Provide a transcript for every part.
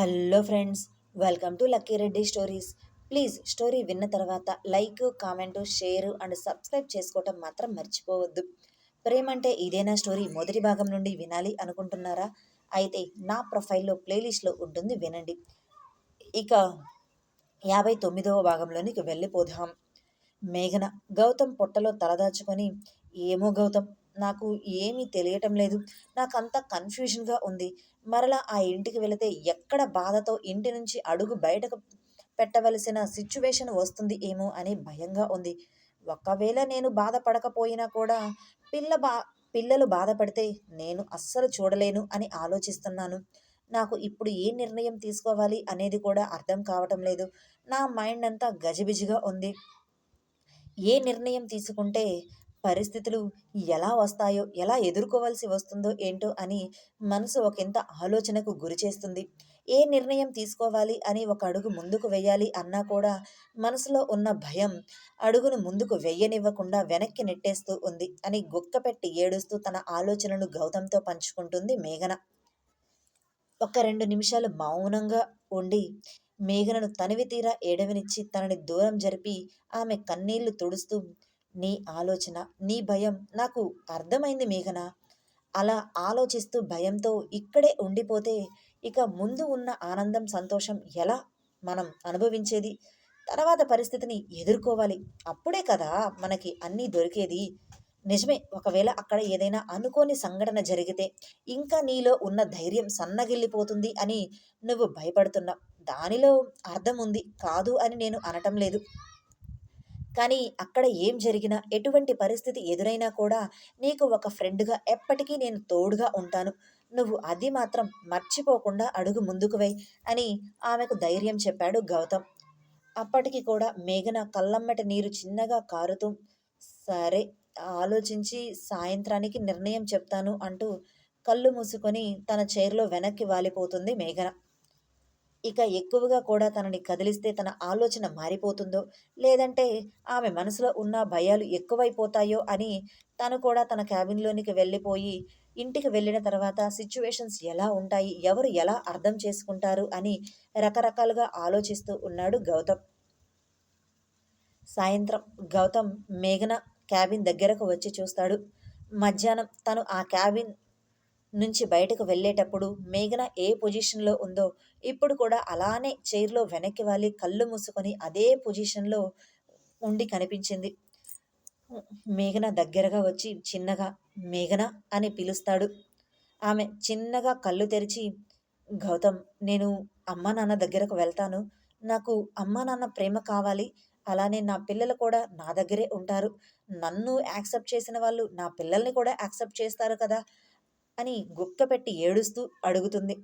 Hello friends welcome to Lucky Reddy stories. Please story విన్న తర్వాత like comment share and subscribe చేసుకోవటం మాత్రం మర్చిపోవద్దు. ప్రేమ అంటే ఇదేనా స్టోరీ? మొదటి భాగం నుండి వినాలి అనుకుంటున్నారా? అయితే నా ప్రొఫైల్లో ప్లేలిస్ట్లో ఉంటుంది వినండి. ఇక యాభై తొమ్మిదవ భాగంలోనికి వెళ్ళిపోదాం. మేఘన గౌతమ్ పొట్టలో తలదాచుకొని ఏమో గౌతమ్ నాకు ఏమీ తెలియటం లేదు. నాకంత కన్ఫ్యూజన్గా ఉంది. మరలా ఆ ఇంటికి వెళితే ఎక్కడ బాధతో ఇంటి నుంచి అడుగు బయటకు పెట్టవలసిన సిచ్యువేషన్ వస్తుంది ఏమో అని భయంగా ఉంది. ఒకవేళ నేను బాధపడకపోయినా కూడా పిల్ల బా పిల్లలు బాధపడితే నేను అస్సలు చూడలేను అని ఆలోచిస్తున్నాను. నాకు ఇప్పుడు ఏ నిర్ణయం తీసుకోవాలి అనేది కూడా అర్థం కావటం లేదు. నా మైండ్ అంతా గజిబిజిగా ఉంది. ఏ నిర్ణయం తీసుకుంటే పరిస్థితులు ఎలా వస్తాయో ఎలా ఎదుర్కోవాల్సి వస్తుందో ఏంటో అని మనసు ఒకంత ఆలోచనకు గురి చేస్తుంది. ఏ నిర్ణయం తీసుకోవాలి అని ఒక అడుగు ముందుకు వెయ్యాలి అన్నా కూడా మనసులో ఉన్న భయం అడుగును ముందుకు వెయ్యనివ్వకుండా వెనక్కి నెట్టేస్తూ ఉంది అని గుక్కపెట్టి ఏడుస్తూ తన ఆలోచనను గౌతంతో పంచుకుంటుంది మేఘన. ఒక రెండు నిమిషాలు మౌనంగా ఉండి మేఘనను తనివి తీరా ఏడవనిచ్చి తనని దూరం జరిపి ఆమె కన్నీళ్ళు తుడుస్తూ నీ ఆలోచన నీ భయం నాకు అర్థమైంది మేఘన? అలా ఆలోచిస్తూ భయంతో ఇక్కడే ఉండిపోతే ఇక ముందు ఉన్న ఆనందం సంతోషం ఎలా మనం అనుభవించేది? తర్వాత పరిస్థితిని ఎదుర్కోవాలి. అప్పుడే కదా మనకి అన్నీ దొరికేది. నిజమే ఒకవేళ అక్కడ ఏదైనా అనుకోని సంఘటన జరిగితే ఇంకా నీలో ఉన్న ధైర్యం సన్నగిల్లిపోతుంది అని నువ్వు భయపడుతున్నావు. దానిలో అర్థం ఉంది కాదు అని నేను అనటం లేదు. కానీ అక్కడ ఏం జరిగినా ఎటువంటి పరిస్థితి ఎదురైనా కూడా నీకు ఒక ఫ్రెండ్గా ఎప్పటికీ నేను తోడుగా ఉంటాను. నువ్వు అది మాత్రం మర్చిపోకుండా అడుగు ముందుకు వై అని ఆమెకు ధైర్యం చెప్పాడు గౌతమ్. అప్పటికి కూడా మేఘన కళ్ళమ్మటి నీరు చిన్నగా కారుతూ సరే ఆలోచించి సాయంత్రానికి నిర్ణయం చెప్తాను అంటూ కళ్ళు మూసుకొని తన చైర్లో వెనక్కి వాలిపోతుంది మేఘన. ఇక ఎక్కువగా కూడా తనని కదిలిస్తే తన ఆలోచన మారిపోతుందో లేదంటే ఆమె మనసులో ఉన్న భయాలు ఎక్కువైపోతాయో అని తను కూడా తన క్యాబిన్లోనికి వెళ్ళిపోయి ఇంటికి వెళ్ళిన తర్వాత సిచ్యువేషన్స్ ఎలా ఉంటాయి ఎవరు ఎలా అర్థం చేసుకుంటారు అని రకరకాలుగా ఆలోచిస్తూ ఉన్నాడు గౌతమ్. సాయంత్రం గౌతమ్ మేఘన క్యాబిన్ దగ్గరకు వచ్చి చూస్తాడు. మధ్యాహ్నం తను ఆ క్యాబిన్ నుంచి బయటకు వెళ్ళేటప్పుడు మేఘన ఏ పొజిషన్లో ఉందో ఇప్పుడు కూడా అలానే చైర్లో వెనక్కి వాలి కళ్ళు మూసుకొని అదే పొజిషన్లో ఉండి కనిపించింది. మేఘన దగ్గరగా వచ్చి చిన్నగా మేఘన అని పిలుస్తాడు. ఆమె చిన్నగా కళ్ళు తెరిచి గౌతమ్ నేను అమ్మా నాన్న దగ్గరకు వెళ్తాను. నాకు అమ్మా నాన్న ప్రేమ కావాలి. అలానే నా పిల్లలు కూడా నా దగ్గరే ఉంటారు. నన్ను యాక్సెప్ట్ చేసిన వాళ్ళు నా పిల్లల్ని కూడా యాక్సెప్ట్ చేస్తారు కదా. అని గుక్కపెట్టి ఏడుస్తూ అడుగుతుంది.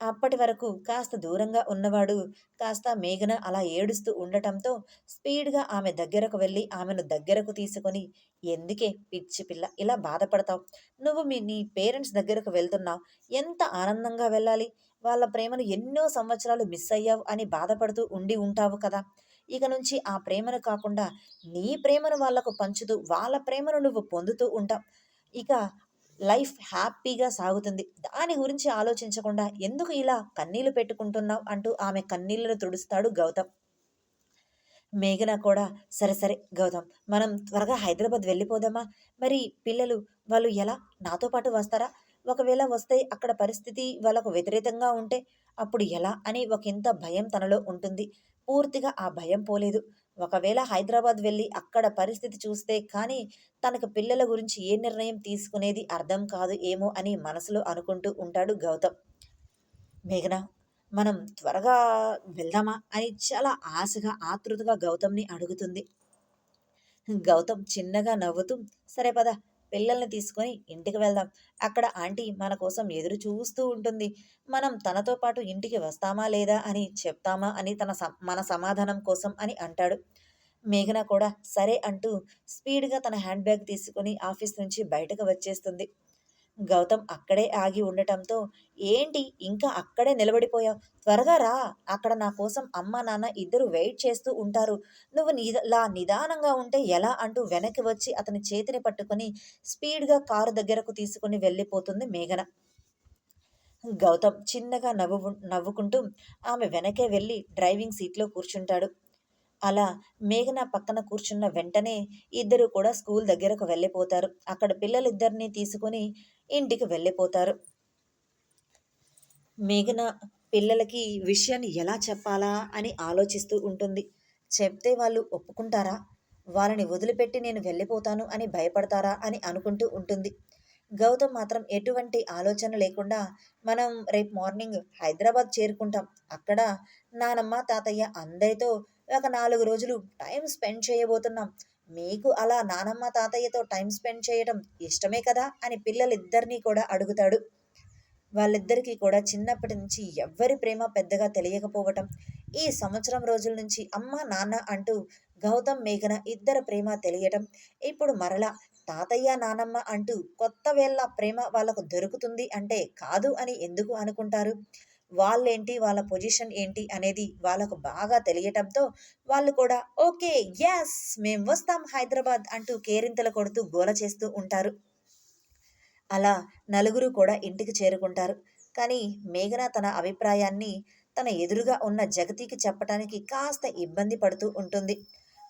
అప్పటి వరకు కాస్త దూరంగా ఉన్నవాడు కాస్త మేఘన అలా ఏడుస్తూ ఉండటంతో స్పీడ్గా ఆమె దగ్గరకు వెళ్ళి ఆమెను దగ్గరకు తీసుకొని ఎందుకే పిచ్చి పిల్ల ఇలా బాధపడతావు? నువ్వు మీ నీ పేరెంట్స్ దగ్గరకు వెళ్తున్నావు. ఎంత ఆనందంగా వెళ్ళాలి? వాళ్ళ ప్రేమను ఎన్నో సంవత్సరాలు మిస్ అయ్యావు అని బాధపడుతూ ఉండి ఉంటావు కదా. ఇక నుంచి ఆ ప్రేమను కాకుండా నీ ప్రేమను వాళ్ళకు పంచుతూ వాళ్ళ ప్రేమను నువ్వు పొందుతూ ఉంటావు. ఇక లైఫ్ హ్యాపీగా సాగుతుంది. దాని గురించి ఆలోచించకుండా ఎందుకు ఇలా కన్నీళ్ళు పెట్టుకుంటున్నావు అంటూ ఆమె కన్నీళ్ళను తుడుస్తాడు గౌతమ్. మేఘన కూడా సరే సరే గౌతమ్ మనం త్వరగా హైదరాబాద్ వెళ్ళిపోదామా? మరి పిల్లలు వాళ్ళు ఎలా? నాతో పాటు వస్తారా? ఒకవేళ వస్తే అక్కడ పరిస్థితి వాళ్ళకు వ్యతిరేకంగా ఉంటే అప్పుడు ఎలా అని ఒక ఇంత భయం తనలో ఉంటుంది. పూర్తిగా ఆ భయం పోలేదు. ఒకవేళ హైదరాబాద్ వెళ్ళి అక్కడ పరిస్థితి చూస్తే కానీ తనకు పిల్లల గురించి ఏ నిర్ణయం తీసుకునేది అర్థం కాదు ఏమో అని మనసులో అనుకుంటూ ఉంటాడు గౌతమ్. మేఘన మనం త్వరగా వెళ్దామా అని చాలా ఆశగా ఆతృతగా గౌతమ్ని అడుగుతుంది. గౌతమ్ చిన్నగా నవ్వుతూ సరే పద పిల్లల్ని తీసుకొని ఇంటికి వెళ్దాం. అక్కడ ఆంటీ మన కోసం ఎదురు చూస్తూ ఉంటుంది. మనం తనతో పాటు ఇంటికి వస్తామా లేదా అని చెప్తామా అని తన మన సమాధానం కోసం అని అంటాడు. మేఘన కూడా సరే అంటూ స్పీడ్గా తన హ్యాండ్ బ్యాగ్ తీసుకుని ఆఫీస్ నుంచి బయటకు వచ్చేస్తుంది. గౌతమ్ అక్కడే ఆగి ఉండటంతో ఏంటి? ఇంకా అక్కడే నిలబడిపోయావు? త్వరగా రా. అక్కడ నా కోసం అమ్మ నాన్న ఇద్దరు వెయిట్ చేస్తూ ఉంటారు. నువ్వు నిలా నిదానంగా ఉంటే ఎలా? అంటూ వెనక్కి వచ్చి అతని చేతిని పట్టుకుని స్పీడ్గా కారు దగ్గరకు తీసుకుని వెళ్ళిపోతుంది మేఘన. గౌతమ్ చిన్నగా నవ్వు నవ్వుకుంటూ ఆమె వెనకే వెళ్ళి డ్రైవింగ్ సీట్లో కూర్చుంటాడు. అలా మేఘన పక్కన కూర్చున్న వెంటనే ఇద్దరు కూడా స్కూల్ దగ్గరకు వెళ్ళిపోతారు. అక్కడ పిల్లలిద్దరినీ తీసుకుని ఇంటికి వెళ్ళిపోతారు. మేఘన పిల్లలకి విషయాన్ని ఎలా చెప్పాలా అని ఆలోచిస్తూ ఉంటుంది. చెప్తే వాళ్ళు ఒప్పుకుంటారా? వాళ్ళని వదిలిపెట్టి నేను వెళ్ళిపోతాను అని భయపడతారా అని అనుకుంటూ ఉంటుంది. గౌతమ్ మాత్రం ఎటువంటి ఆలోచన లేకుండా మనం రేపు మార్నింగ్ హైదరాబాద్ చేరుకుంటాం. అక్కడ నానమ్మ తాతయ్య అందరితో ఒక నాలుగు రోజులు టైం స్పెండ్ చేయబోతున్నాం. మీకు అలా నానమ్మ తాతయ్యతో టైం స్పెండ్ చేయడం ఇష్టమే కదా? అని పిల్లలిద్దరినీ కూడా అడుగుతాడు. వాళ్ళిద్దరికీ కూడా చిన్నప్పటి నుంచి ఎవ్వరి ప్రేమ పెద్దగా తెలియకపోవటం ఈ సంవత్సరం రోజుల నుంచి అమ్మ నాన్న అంటూ గౌతమ్ మేఘన ఇద్దరు ప్రేమ తెలియటం ఇప్పుడు మరలా తాతయ్య నానమ్మ అంటూ కొత్త వేళ్ళ ప్రేమ వాళ్ళకు దొరుకుతుంది అంటే కాదు అని ఎందుకు అనుకుంటారు? వాళ్ళేంటి వాళ్ళ పొజిషన్ ఏంటి అనేది వాళ్ళకు బాగా తెలియటంతో వాళ్ళు కూడా ఓకే ఎస్ మేం వస్తాం హైదరాబాద్ అంటూ కేరింతలు కొడుతూ గోల చేస్తూ ఉంటారు. అలా నలుగురు కూడా ఇంటికి చేరుకుంటారు. కానీ మేఘన తన అభిప్రాయాన్ని తన ఎదురుగా ఉన్న జగతికి చెప్పటానికి కాస్త ఇబ్బంది పడుతూ ఉంటుంది.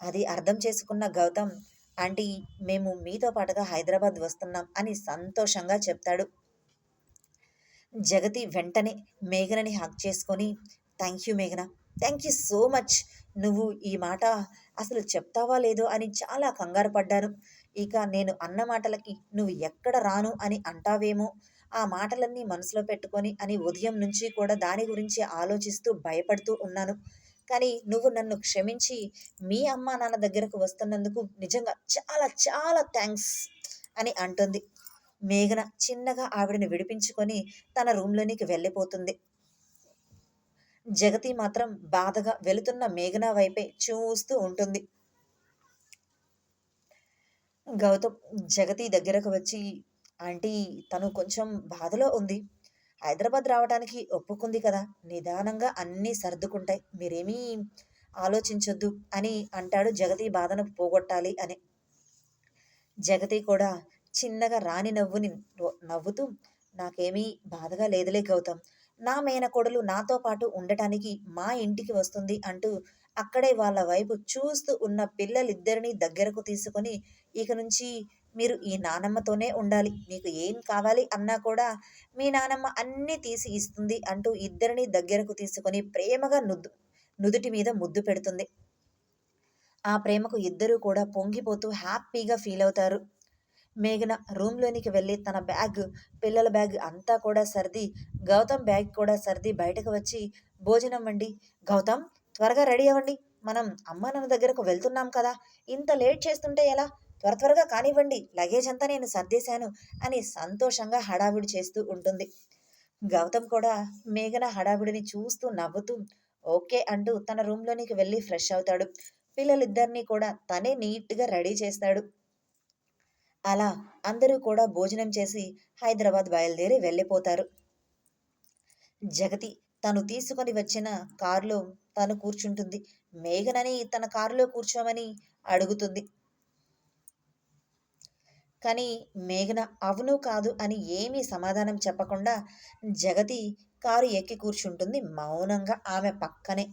అది అర్థం చేసుకున్న గౌతమ్ ఆంటీ మేము మీతో పాటుగా హైదరాబాద్ వస్తున్నాం అని సంతోషంగా చెప్తాడు. జగతి వెంటనే మేఘనని హక్ చేసుకొని థ్యాంక్ యూ మేఘన. థ్యాంక్ యూ సో మచ్ నువ్వు ఈ మాట అసలు చెప్తావా లేదో అని చాలా కంగారు పడ్డాను. ఇక నేను అన్న మాటలకి నువ్వు ఎక్కడ రాను అని అంటావేమో ఆ మాటలన్నీ మనసులో పెట్టుకొని అని ఉదయం నుంచి కూడా దాని గురించి ఆలోచిస్తూ భయపడుతూ ఉన్నాను. కానీ నువ్వు నన్ను క్షమించి మీ అమ్మ నాన్న దగ్గరకు వస్తున్నందుకు నిజంగా చాలా చాలా థ్యాంక్స్ అని అంటుంది. మేఘన చిన్నగా ఆవిడని విడిపించుకొని తన రూమ్లోనికి వెళ్ళిపోతుంది. జగతి మాత్రం బాధగా వెళుతున్న మేఘన వైపే చూస్తూ ఉంటుంది. గౌతమ్ జగతి దగ్గరకు వచ్చి ఆంటీ తను కొంచెం బాధలో ఉంది. హైదరాబాద్ రావడానికి ఒప్పుకుంది కదా. నిదానంగా అన్నీ సర్దుకుంటాయి. మీరేమీ ఆలోచించొద్దు అని అంటాడు జగతి బాధను పోగొట్టాలి అని. జగతి కూడా చిన్నగా రాని నవ్వుని నవ్వుతూ నాకేమీ బాధగా లేదులే గౌతమ్. నా మేనకోడలు నాతో పాటు ఉండటానికి మా ఇంటికి వస్తుంది అంటూ అక్కడే వాళ్ళ వైపు చూస్తూ ఉన్న పిల్లలిద్దరినీ దగ్గరకు తీసుకొని ఇక నుంచి మీరు ఈ నానమ్మతోనే ఉండాలి. మీకు ఏం కావాలి అన్నా కూడా మీ నానమ్మ అన్నీ తీసి ఇస్తుంది అంటూ ఇద్దరిని దగ్గరకు తీసుకొని ప్రేమగా నుద్దు నుదుటి మీద ముద్దు పెడుతుంది. ఆ ప్రేమకు ఇద్దరూ కూడా పొంగిపోతూ హ్యాపీగా ఫీల్ అవుతారు మేఘన రూమ్లోనికి వెళ్ళి తన బ్యాగ్ పిల్లల బ్యాగ్ అంతా కూడా సర్ది గౌతమ్ బ్యాగ్ కూడా సర్ది బయటకు వచ్చి భోజనం వండి గౌతమ్ త్వరగా రెడీ అవ్వండి. మనం అమ్మ నాన్న దగ్గరకు వెళ్తున్నాం కదా. ఇంత లేట్ చేస్తుంటే ఎలా? త్వర త్వరగా కానివ్వండి. లగేజ్ అంతా నేను సర్దేశాను అని సంతోషంగా హడావిడి చేస్తూ ఉంటుంది. గౌతమ్ కూడా మేఘన హడావిడిని చూస్తూ నవ్వుతూ ఓకే అంటూ తన రూమ్లోనికి వెళ్ళి ఫ్రెష్ అవుతాడు. పిల్లలిద్దరినీ కూడా తనే నీట్గా రెడీ చేస్తాడు. అలా అందరూ కూడా భోజనం చేసి హైదరాబాద్ బయలుదేరి వెళ్ళిపోతారు. జగతి తను తీసుకొని వచ్చిన కారులో తను కూర్చుంటుంది. మేఘనని తన కారులో కూర్చోమని అడుగుతుంది. కానీ మేఘన అవును కాదు అని ఏమీ సమాధానం చెప్పకుండా జగతి కారు ఎక్కి కూర్చుంటుంది. మౌనంగా ఆమె పక్కనే.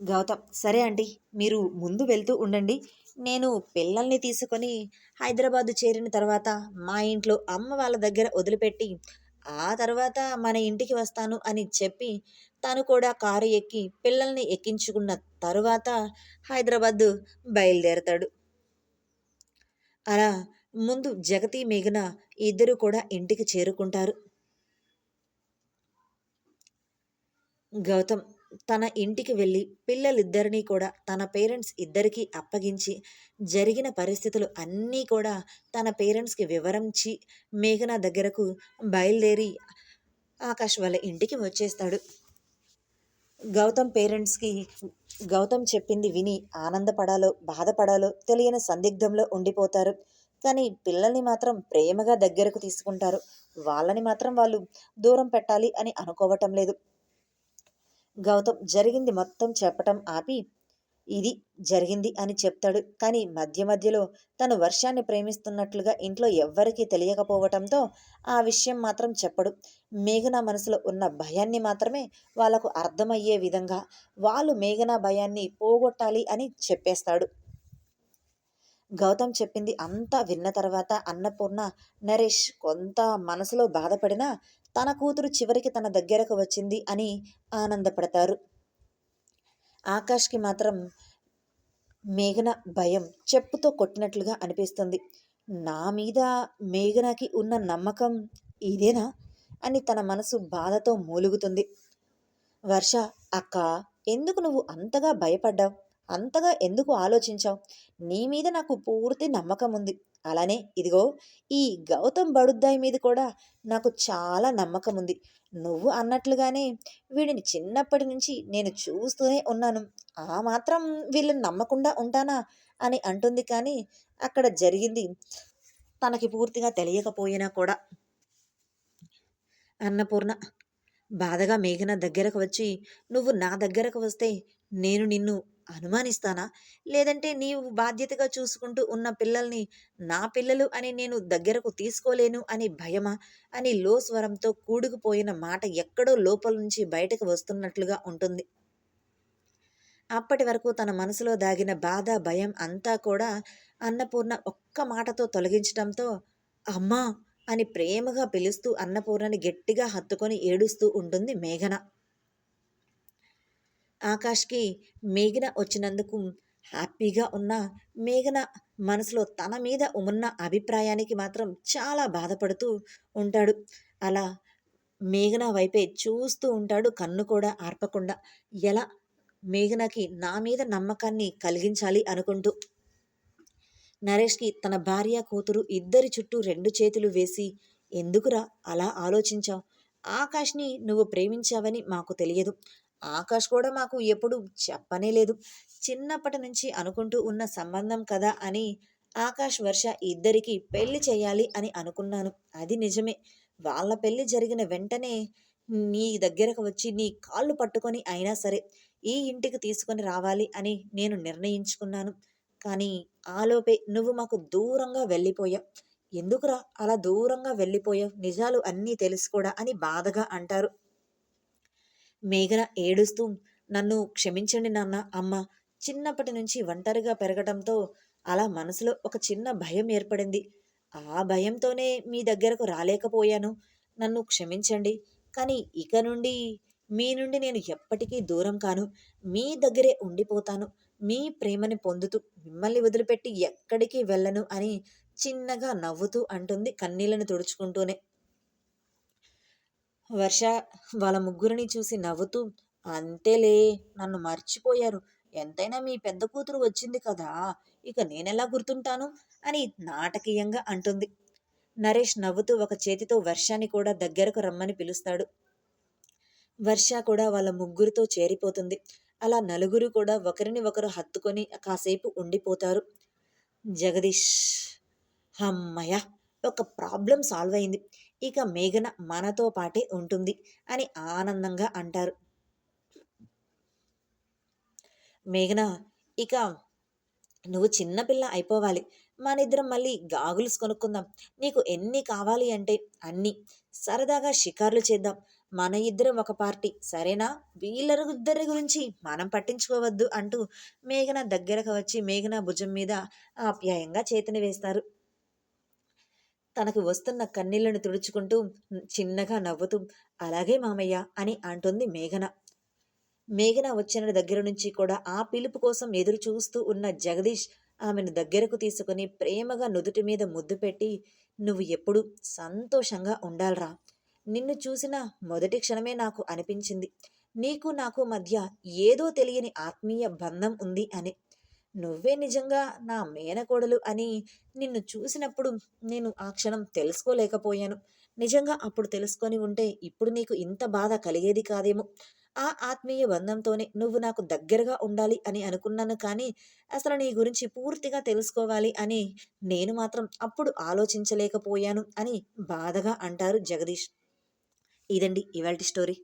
గౌతమ్ సరే అండి మీరు ముందు వెళ్తూ ఉండండి. నేను పిల్లల్ని తీసుకొని హైదరాబాదు చేరిన తర్వాత మా ఇంట్లో అమ్మ వాళ్ళ దగ్గర వదిలిపెట్టి ఆ తర్వాత మన ఇంటికి వస్తాను అని చెప్పి తను కూడా కారు ఎక్కి పిల్లల్ని ఎక్కించుకున్న తరువాత హైదరాబాద్ బయలుదేరతాడు. అలా ముందు జగతి మేఘన ఇద్దరు కూడా ఇంటికి చేరుకుంటారు. గౌతమ్ తన ఇంటికి వెళ్ళి పిల్లలిద్దరినీ కూడా తన పేరెంట్స్ ఇద్దరికీ అప్పగించి జరిగిన పరిస్థితులు అన్నీ కూడా తన పేరెంట్స్కి వివరించి మేఘన దగ్గరకు బయలుదేరి ఆకాష్ వాళ్ళ ఇంటికి వచ్చేస్తాడు. గౌతమ్ పేరెంట్స్కి గౌతమ్ చెప్పింది విని ఆనందపడాలో బాధపడాలో తెలియని సందిగ్ధంలో ఉండిపోతారు. కానీ పిల్లల్ని మాత్రం ప్రేమగా దగ్గరకు తీసుకుంటారు. వాళ్ళని మాత్రం వాళ్ళు దూరం పెట్టాలి అని అనుకోవటం లేదు. గౌతమ్ జరిగింది మొత్తం చెప్పటం ఆపి ఇది జరిగింది అని చెప్తాడు. కానీ మధ్య మధ్యలో తను వర్షాన్ని ప్రేమిస్తున్నట్లుగా ఇంట్లో ఎవ్వరికీ తెలియకపోవటంతో ఆ విషయం మాత్రం చెప్పడు. మేఘన మనసులో ఉన్న భయాన్ని మాత్రమే వాళ్ళకు అర్థమయ్యే విధంగా వాళ్ళు మేఘన భయాన్ని పోగొట్టాలి అని చెప్పేస్తాడు. గౌతమ్ చెప్పింది అంతా విన్న తర్వాత అన్నపూర్ణ నరేష్ కొంత మనసులో బాధపడినా తన కూతురు చివరికి తన దగ్గరకు వచ్చింది అని ఆనందపడతారు. ఆకాష్కి మాత్రం మేఘన భయం చెప్పుతో కొట్టినట్లుగా అనిపిస్తుంది. నా మీద మేఘనకి ఉన్న నమ్మకం ఇదేనా? అని తన మనసు బాధతో మూలుగుతుంది. వర్ష అక్క ఎందుకు నువ్వు అంతగా భయపడ్డావు? అంతగా ఎందుకు ఆలోచించావు? నీ మీద నాకు పూర్తి నమ్మకం ఉంది. అలానే ఇదిగో ఈ గౌతమ్ బడుద్దాయి మీద కూడా నాకు చాలా నమ్మకం ఉంది. నువ్వు అన్నట్లుగానే వీడిని చిన్నప్పటి నుంచి నేను చూస్తూనే ఉన్నాను. ఆ మాత్రం వీళ్ళని నమ్మకుండా ఉంటానా? అని అంటుంది కానీ అక్కడ జరిగింది తనకి పూర్తిగా తెలియకపోయినా కూడా. అన్నపూర్ణ బాధగా మేఘన దగ్గరకు వచ్చి నువ్వు నా దగ్గరకు వస్తే నేను నిన్ను అనుమానిస్తానా? లేదంటే నీవు బాధ్యతగా చూసుకుంటూ ఉన్న పిల్లల్ని నా పిల్లలు అని నేను దగ్గరకు తీసుకోలేను అని భయమా? అని లో స్వరంతో కూడుకుపోయిన మాట ఎక్కడో లోపల నుంచి బయటకు వస్తున్నట్లుగా ఉంటుంది. అప్పటి వరకు తన మనసులో దాగిన బాధ భయం అంతా కూడా అన్నపూర్ణ ఒక్క మాటతో తొలగించడంతో అమ్మా! అని ప్రేమగా పిలుస్తూ అన్నపూర్ణని గట్టిగా హత్తుకొని ఏడుస్తూ ఉంటుంది మేఘన. ఆకాష్కి మేఘన వచ్చినందుకు హ్యాపీగా ఉన్న మేఘన మనసులో తన మీద ఉన్న అభిప్రాయానికి మాత్రం చాలా బాధపడుతూ ఉంటాడు. అలా మేఘన వైపే చూస్తూ ఉంటాడు కన్ను కూడా ఆర్పకుండా. ఎలా? మేఘనకి నా మీద నమ్మకాన్ని కలిగించాలి అనుకుంటూ. నరేష్కి తన భార్య కూతురు ఇద్దరి చుట్టూ రెండు చేతులు వేసి ఎందుకురా అలా ఆలోచించావు? ఆకాష్ని నువ్వు ప్రేమించావని మాకు తెలియదు. ఆకాష్ కూడా మాకు ఎప్పుడు చెప్పనే లేదు. చిన్నప్పటి నుంచి అనుకుంటూ ఉన్న సంబంధం కదా అని ఆకాష్ వర్ష ఇద్దరికి పెళ్ళి చేయాలి అని అనుకున్నాను. అది నిజమే. వాళ్ళ పెళ్ళి జరిగిన వెంటనే నీ దగ్గరకు వచ్చి నీ కాళ్ళు పట్టుకొని అయినా సరే ఈ ఇంటికి తీసుకొని రావాలి అని నేను నిర్ణయించుకున్నాను. కానీ ఆలోపే నువ్వు మాకు దూరంగా వెళ్ళిపోయావు. ఎందుకురా అలా దూరంగా వెళ్ళిపోయావు? నిజాలు అన్నీ తెలుసు కూడా అని బాధగా అంటారు. మేఘన ఏడుస్తూ నన్ను క్షమించండి నాన్న అమ్మ. చిన్నప్పటి నుంచి ఒంటరిగా పెరగడంతో అలా మనసులో ఒక చిన్న భయం ఏర్పడింది. ఆ భయంతోనే మీ దగ్గరకు రాలేకపోయాను. నన్ను క్షమించండి. కానీ ఇక నుండి మీ నుండి నేను ఎప్పటికీ దూరం కాను. మీ దగ్గరే ఉండిపోతాను. మీ ప్రేమని పొందుతూ మిమ్మల్ని వదిలిపెట్టి ఎక్కడికి వెళ్ళను అని చిన్నగా నవ్వుతూ అంటుంది కన్నీళ్ళను తుడుచుకుంటూనే. వర్ష వాళ్ళ ముగ్గురిని చూసి నవ్వుతూ అంతేలే నన్ను మర్చిపోయారు. ఎంతైనా మీ పెద్ద కూతురు వచ్చింది కదా ఇక నేనెలా గుర్తుంటాను? అని నాటకీయంగా అంటుంది. నరేష్ నవ్వుతూ ఒక చేతితో వర్షాన్ని కూడా దగ్గరకు రమ్మని పిలుస్తాడు. వర్ష కూడా వాళ్ళ ముగ్గురితో చేరిపోతుంది. అలా నలుగురు కూడా ఒకరిని ఒకరు హత్తుకొని కాసేపు ఉండిపోతారు. జగదీష్ అమ్మయ్య ఒక ప్రాబ్లం సాల్వ్ అయింది. ఇక మేఘన మనతో పాటే ఉంటుంది అని ఆనందంగా అంటారు. మేఘన ఇక నువ్వు చిన్నపిల్ల అయిపోవాలి. మనిద్దరం మళ్ళీ గాగుల్స్ కొనుక్కుందాం. నీకు ఎన్ని కావాలి అంటే అన్ని. సరదాగా షికార్లు చేద్దాం. మన ఇద్దరం ఒక పార్టీ. సరేనా? వీళ్ళరిద్దరి గురించి మనం పట్టించుకోవద్దు అంటూ మేఘన దగ్గరకు వచ్చి మేఘన భుజం మీద ఆప్యాయంగా చేతిని వేస్తారు. తనకు వస్తున్న కన్నీళ్ళను తుడుచుకుంటూ చిన్నగా నవ్వుతూ అలాగే మామయ్య అని అంటుంది మేఘన. మేఘన వచ్చిన దగ్గర నుంచి కూడా ఆ పిలుపు కోసం ఎదురు చూస్తూ ఉన్న జగదీష్ ఆమెను దగ్గరకు తీసుకుని ప్రేమగా నుదుటి మీద ముద్దు పెట్టి నువ్వు ఎప్పుడు సంతోషంగా ఉండాలరా. నిన్ను చూసిన మొదటి క్షణమే నాకు అనిపించింది. నీకు నాకు మధ్య ఏదో తెలియని ఆత్మీయ బంధం ఉంది అని. నువ్వే నిజంగా నా మేనకోడలు అని నిన్ను చూసినప్పుడు నేను ఆ క్షణం తెలుసుకోలేకపోయాను. నిజంగా అప్పుడు తెలుసుకొని ఉంటే ఇప్పుడు నీకు ఇంత బాధ కలిగేది కాదేమో. ఆ ఆత్మీయ బంధంతోనే నువ్వు నాకు దగ్గరగా ఉండాలి అని అనుకున్నాను కానీ అసలు నీ గురించి పూర్తిగా తెలుసుకోవాలి అని నేను మాత్రం అప్పుడు ఆలోచించలేకపోయాను అని బాధగా అంటారు జగదీష్. ఇదండి ఇవాల్టి స్టోరీ.